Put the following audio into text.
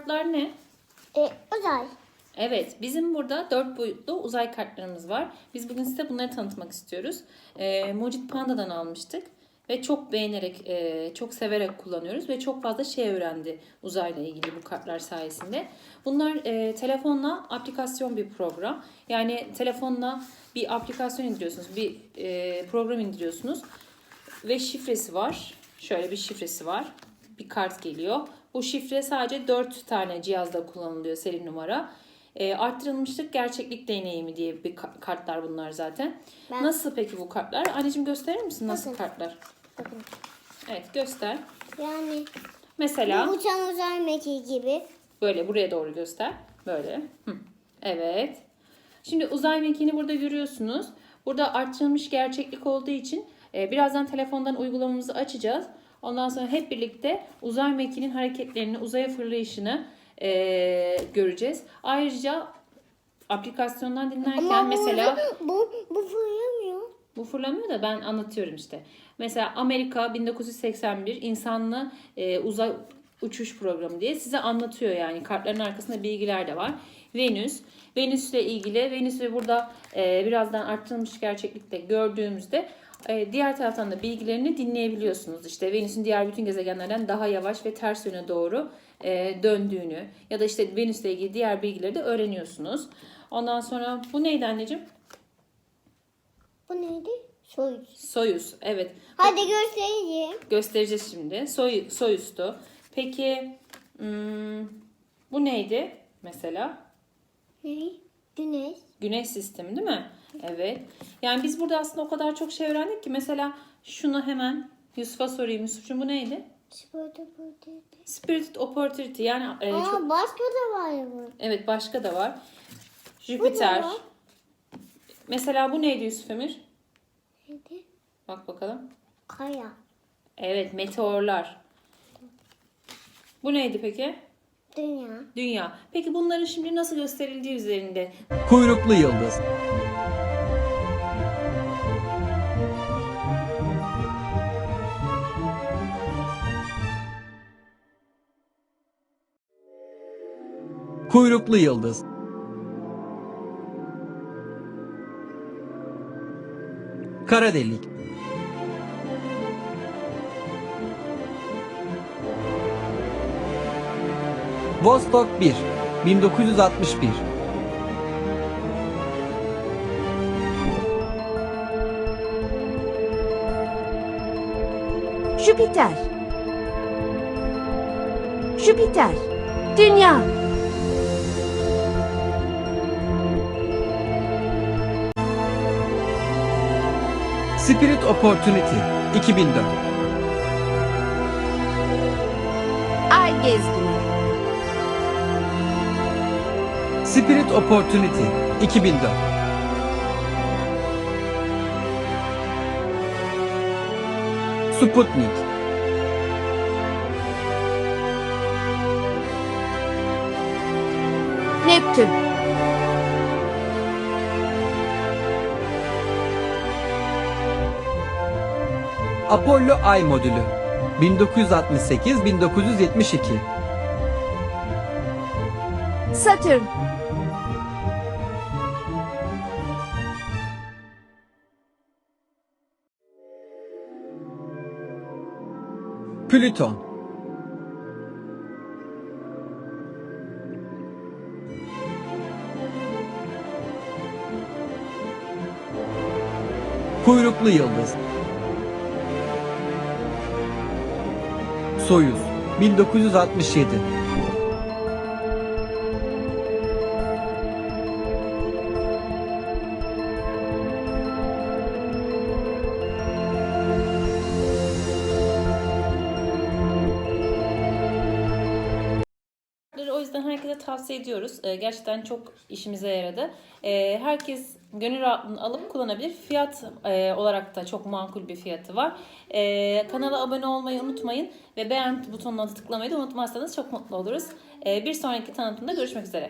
Kartlar ne? E, uzay. Evet, bizim burada dört boyutlu uzay kartlarımız var. Biz bugün size bunları tanıtmak istiyoruz. Ee, Mucit Panda'dan almıştık ve çok beğenerek, e, çok severek kullanıyoruz ve çok fazla şey öğrendi uzayla ilgili bu kartlar sayesinde. Bunlar e, telefonla aplikasyon bir program. Yani telefonla bir aplikasyon indiriyorsunuz, bir e, program indiriyorsunuz ve şifresi var. Şöyle bir şifresi var. Bir kart geliyor. Bu şifre sadece 4 tane cihazda kullanılıyor seri numara. E, arttırılmışlık gerçeklik deneyimi diye bir ka- kartlar bunlar zaten. Ben- Nasıl peki bu kartlar? Anneciğim gösterir misin nasıl Bakın. kartlar? Bakın. Evet göster. Yani Mesela bu uçan uzay mekiği gibi. böyle buraya doğru göster. Böyle. Hı. Evet. Şimdi uzay mekiğini burada görüyorsunuz. Burada arttırılmış gerçeklik olduğu için e, birazdan telefondan uygulamamızı açacağız. Ondan sonra hep birlikte uzay mekiğinin hareketlerini, uzaya fırlayışını e, göreceğiz. Ayrıca aplikasyondan dinlerken Ama mesela bu, bu, bu fırlamıyor. bu fırlamıyor da ben anlatıyorum işte. Mesela Amerika 1981 insanlı e, uzay uçuş programı diye size anlatıyor yani. Kartların arkasında bilgiler de var. Venüs. Venüs'le ilgili Venüs ve burada e, birazdan arttırılmış gerçeklikte gördüğümüzde e, diğer taraftan da bilgilerini dinleyebiliyorsunuz. İşte Venüs'ün diğer bütün gezegenlerden daha yavaş ve ters yöne doğru e, döndüğünü ya da işte Venüs'le ilgili diğer bilgileri de öğreniyorsunuz. Ondan sonra bu neydi anneciğim? Bu neydi? Soyuz. Soyuz. Evet. Hadi göstereyim. Göstereceğiz şimdi. Soy, Soyuz'tu. Peki hmm, bu neydi mesela? Ne? Güneş. Güneş sistemi değil mi? Evet. Yani biz burada aslında o kadar çok şey öğrendik ki mesela şunu hemen Yusuf'a sorayım. Yusuf'cum bu neydi? Sporda burada. Spirit Opportunity yani e, Aa çok, başka da var bu. evet başka da var. Bu Jüpiter. da var. Mesela bu neydi Yusuf Emir? Neydi? Bak bakalım. Kaya. Evet meteorlar. Bu neydi peki? Dünya. Dünya. Peki bunların şimdi nasıl gösterildiği üzerinde Kuyruklu yıldız. Kuyruklu yıldız. Kara delik. Vostok 1 1961 Jüpiter. Jüpiter. Dünya. Spirit Opportunity 2004 Ay gezgini. Spirit Opportunity 2004 Sputnik Neptün. Apollo Ay Modülü 1968-1972 Satürn. Plüton Kuyruklu yıldız. Soyuz. 1967 yüzden herkese tavsiye ediyoruz. Ee, gerçekten çok işimize yaradı. Ee, herkes gönül rahatlığını alıp kullanabilir. Fiyat e, olarak da çok makul bir fiyatı var. Ee, kanala abone olmayı unutmayın ve beğen butonuna tıklamayı da unutmazsanız çok mutlu oluruz. Ee, bir sonraki tanıtımda görüşmek üzere.